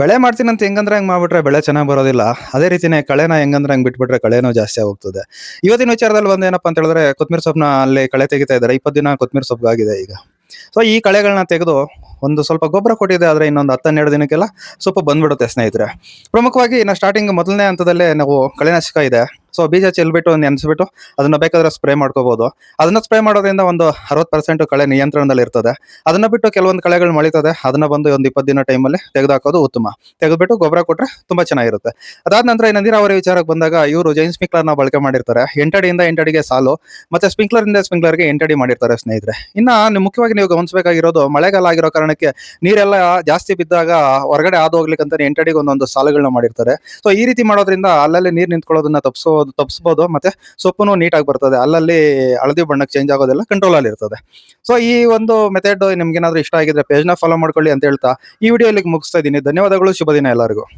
ಬೆಳೆ ಮಾಡ್ತೀನಿ ಅಂತ ಹೆಂಗಂದ್ರೆ ಹಂಗ್ ಮಾಡ್ಬಿಟ್ರೆ ಬೆಳೆ ಚೆನ್ನಾಗಿ ಬರೋದಿಲ್ಲ. ಅದೇ ರೀತಿನೇ ಕಳೆನ ಹೆಂಗಂದ್ರೆ ಹಂಗ್ ಬಿಟ್ಬಿಟ್ರೆ ಕಳೆನೂ ಜಾಸ್ತಿ ಹೋಗ್ತದೆ ಇವತ್ತಿನ ವಿಚಾರದಲ್ಲಿ ಬಂದ ಏನಪ್ಪಾ ಅಂತ ಹೇಳಿದ್ರೆ ಕೊತ್ಮೀರ್ ಸೊಪ್ಪನ್ನ ಅಲ್ಲಿ ಕಳೆ ತೆಗಿತಾ ಇದ್ದಾರೆ. ಇಪ್ಪತ್ತು ದಿನ ಕೊತ್ಮೀರ್ ಸೊಪ್ಪು ಆಗಿದೆ ಈಗ. ಸೊ ಈ ಕಳೆಗಳನ್ನ ತೆಗೆದು ಒಂದು ಸ್ವಲ್ಪ ಗೊಬ್ಬರ ಕೊಟ್ಟಿದೆ ಆದ್ರೆ ಇನ್ನೊಂದು ಹತ್ತೆರಡು ದಿನಕ್ಕೆಲ್ಲ ಸೊಪ್ಪು ಬಂದ್ಬಿಡುತ್ತೆ ಸ್ನೇಹಿತರೆ. ಪ್ರಮುಖವಾಗಿ ನಾವು ಸ್ಟಾರ್ಟಿಂಗ್ ಮೊದಲನೇ ಹಂತದಲ್ಲೇ ನಾವು ಕಳೆನಾಶಕ ಇದೆ. ಸೊ ಬೀಜ ಚೆಲ್ಬಿಟ್ಟು ನೆನೆಸ್ಬಿಟ್ಟು ಅದನ್ನ ಬೇಕಾದ್ರೆ ಸ್ಪ್ರೇ ಮಾಡ್ಕೋಬಹುದು ಅದನ್ನ ಸ್ಪ್ರೇ ಮಾಡೋದ್ರಿಂದ ಒಂದು ಅರವತ್ತು ಪರ್ಸೆಂಟ್ ಕಳೆ ನಿಯಂತ್ರಣದಲ್ಲಿ ಇರ್ತದೆ. ಅದನ್ನ ಬಿಟ್ಟು ಕೆಲವೊಂದು ಕಳೆಗಳು ಮಳಿತದೆ. ಅದನ್ನ ಬಂದು ಒಂದು ಇಪ್ಪತ್ತು ದಿನ ಟೈಮಲ್ಲಿ ತೆಗೆದುಹಾಕೋದು ಉತ್ತಮ. ತೆಗೆದ್ಬಿಟ್ಟು ಗೊಬ್ಬರ ಕೊಟ್ರೆ ತುಂಬಾ ಚೆನ್ನಾಗಿರುತ್ತೆ. ಅದಾದ ನಂತರ ಈ ನೀರಾವರಿ ವಿಚಾರಕ್ಕೆ ಬಂದಾಗ ಇವರು ಜೈನ್ ಸ್ಪ್ರಿಂಕ್ಲರ್ನ ಬಳಕೆ ಮಾಡಿರ್ತಾರೆ. ಎಂಟಡಿಯಿಂದ ಎಂಟಡಿಗೆ ಸಾಲು, ಮತ್ತೆ ಸ್ಪಿಂಕ್ಲರ್ ಇಂದ ಸ್ಪ್ರಿಂಕ್ಲರ್ಗೆ ಎಂಟಡಿ ಮಾಡಿರ್ತಾರೆ ಸ್ನೇಹಿತರೆ. ಇನ್ನ ಮುಖ್ಯವಾಗಿ ನೀವು ಗಮನಿಸಬೇಕಾಗಿರೋದು ಮಳೆಗಾಲ ಆಗಿರೋ ಕಾರಣಕ್ಕೆ ನೀರೆಲ್ಲ ಜಾಸ್ತಿ ಬಿದ್ದಾಗ ಹೊರಗಡೆ ಹಾದು ಹೋಗ್ಲಿಕ್ಕಂತ ಎಂಟಡಿಗೆ ಒಂದೊಂದು ಸಾಲುಗಳನ್ನ ಮಾಡಿರ್ತಾರೆ. ಸೊ ಈ ರೀತಿ ಮಾಡೋದ್ರಿಂದ ಅಲ್ಲಲ್ಲಿ ನೀರು ನಿಂತ್ಕೊಳ್ಳೋದನ್ನ ತಪ್ಪಿಸೋದು ತಪ್ಪಿಸ್ಬೋದು ಮತ್ತೆ ಸೊಪ್ಪು ನೀಟಾಗಿ ಬರ್ತದೆ. ಅಲ್ಲಲ್ಲಿ ಹಳದಿ ಬಣ್ಣಕ್ಕೆ ಚೇಂಜ್ ಆಗೋದೆಲ್ಲ ಕಂಟ್ರೋಲ್ ಅಲ್ಲಿ ಇರ್ತದೆ. ಸೊ ಈ ಒಂದು ಮೆಥಡ್ ನಿಮ್ಗೆ ಏನಾದ್ರೂ ಇಷ್ಟ ಆಗಿದ್ರೆ ಪೇಜ್ನ ಫಾಲೋ ಮಾಡ್ಕೊಳ್ಳಿ ಅಂತ ಹೇಳ್ತಾ ಈ ವಿಡಿಯೋ ಇಲ್ಲಿಗೆ ಮುಗಿಸ್ತಾ ಇದ್ದೀನಿ. ಧನ್ಯವಾದಗಳು, ಶುಭ ದಿನ ಎಲ್ಲರಿಗೂ.